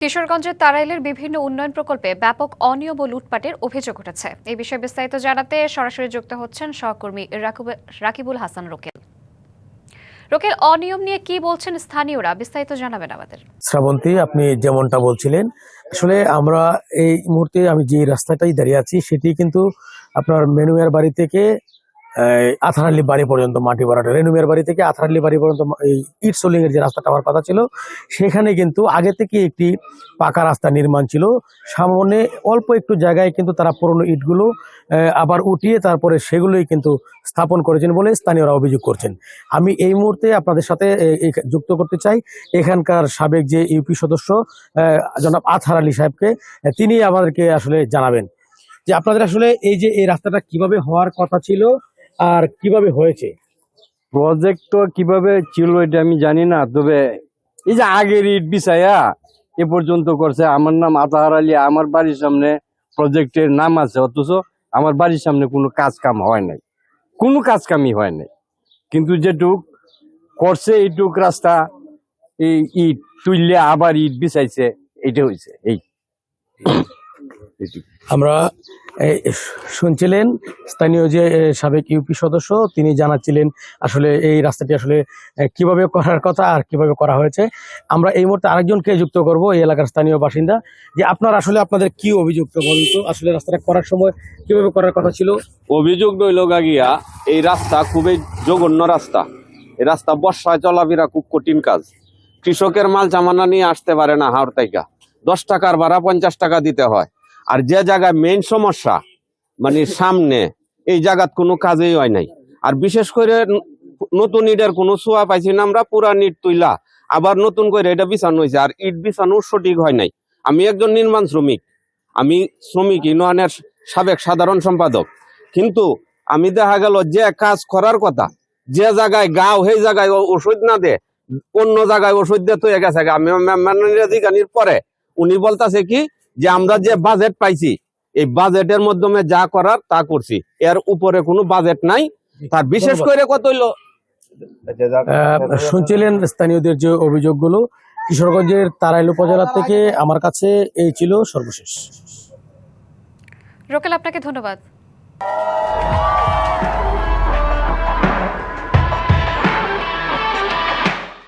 কিশোরগঞ্জের তারাইলের বিভিন্ন উন্নয়ন প্রকল্পে ব্যাপক অনিয়ম ও লুটপাটের অভিযোগ উঠেছে। এই বিষয়ে বিস্তারিত জানাতে সরাসরি যুক্ত হচ্ছেন সহকর্মী রাকুব- রাকিবুল হাসান রোকেল। রোকেল, অনিয়ম নিয়ে কি বলছেন স্থানীয়রা? বিস্তারিত জানাবেন আমাদের। শ্রাবন্তী, আপনি যেমনটা বলছিলেন, আসলে আমরা এই মুহূর্তে আমি যে রাস্তাটাই দাঁড়িয়ে আছি, সেটি কিন্তু আপনার মেনুয়ার বাড়ি থেকে আহ, আথারালি বাড়ি পর্যন্ত মাটি ভরাটা রেনুমিয়ার বাড়ি থেকে আথারালি বাড়ি পর্যন্ত এই ইট সোলিং এর যে রাস্তাটা আমার কথা ছিল সেখানে কিন্তু আগে থেকে একটি পাকা রাস্তা নির্মাণ ছিল। সামনে অল্প একটু জায়গায় কিন্তু তারা পুরনো ইটগুলো আবার উঠিয়ে তারপরে সেগুলোই কিন্তু স্থাপন করেছেন বলে স্থানীয়রা অভিযোগ করছেন। আমি এই মুহূর্তে আপনাদের সাথে যুক্ত করতে চাই। এখানকার সাবেক যে ইউপি সদস্য জনাব আতহার আলী সাহেবকে তিনি আমাদেরকে আসলে জানাবেন যে আপনাদের আসলে এই যে এই রাস্তাটা কীভাবে হওয়ার কথা ছিল আর কীভাবে হয়েছে? প্রজেক্ট তো কীভাবে ছিল এটা আমি জানি না তবে এই যে আগের ইট বিছাইয়া এ পর্যন্ত করছে। আমার নাম আতাহার আলী আমার বাড়ির সামনে প্রজেক্টের নাম আছে অথচ আমার বাড়ির সামনে কোনো কাজ কাম হয় নাই। কোনো কাজ কামই হয় নাই। কিন্তু যেটুক করছে এইটুক রাস্তা এই ইট তুললে আবার ইট বিছাইছে এটা হয়েছে এই। আমরা শুনছিলেন স্থানীয় যে সাবেক ইউপি সদস্য, তিনি জানাচ্ছিলেন আসলে এই রাস্তাটি আসলে কীভাবে করার কথা আর কীভাবে করা হয়েছে। আমরা এই মুহূর্তে আরেকজনকে যুক্ত করব, এই এলাকার স্থানীয় বাসিন্দা। যে আপনার আসলে আপনাদের কি অভিযোগ বলুন তো? আসলে রাস্তাটা করার সময় কীভাবে করার কথা ছিল? অভিযোগ রইল গাগিয়া এই রাস্তা খুবই জঘন্য রাস্তা। এই রাস্তা বর্ষায় চলাফেরা খুব কঠিন কাজ। কৃষকের মাল জামানা নিয়ে আসতে পারে না হাওড় তাইকা। দশ টাকার ভাড়া পঞ্চাশ টাকা দিতে হয়। আর যে জায়গায় মেইন সমস্যা মানে সামনে, এই জায়গাত কোনো কাজেই হয় নাই। আর বিশেষ করে নতুন ইটের কোনো ছোঁয়া পাইছি না আমরা, পুরা ইট তুইলা। আবার নতুন করে এটা বিছানো হয়েছে আর ইট বিছানো সঠিক হয় নাই। আমি একজন নির্মাণ শ্রমিক, আমি শ্রমিক ইউনিয়নের সাবেক সাধারণ সম্পাদক। কিন্তু আমি দেখা গেল যে কাজ করার কথা, যে জায়গায় গাও, সেই জায়গায় ওষুধ না দে, অন্য জায়গায় ওষুধ দিয়ে তৈরি গেছে। আমি গানির পরে উনি বলতাছে কি যে আমরা যে বাজেট পাইছি এই বাজেটের মাধ্যমে যা করার তা করছি। এর উপরে কোনো বাজেট নাই। তার বিশেষ করে কত হইল? আহ, শুনছিলেন স্থানীয়দের যে অভিযোগগুলো কিশোরগঞ্জের তারাইল উপজেলা থেকে আমার কাছে এই ছিল সর্বশেষ। রোকেল আপনাকে ধন্যবাদ।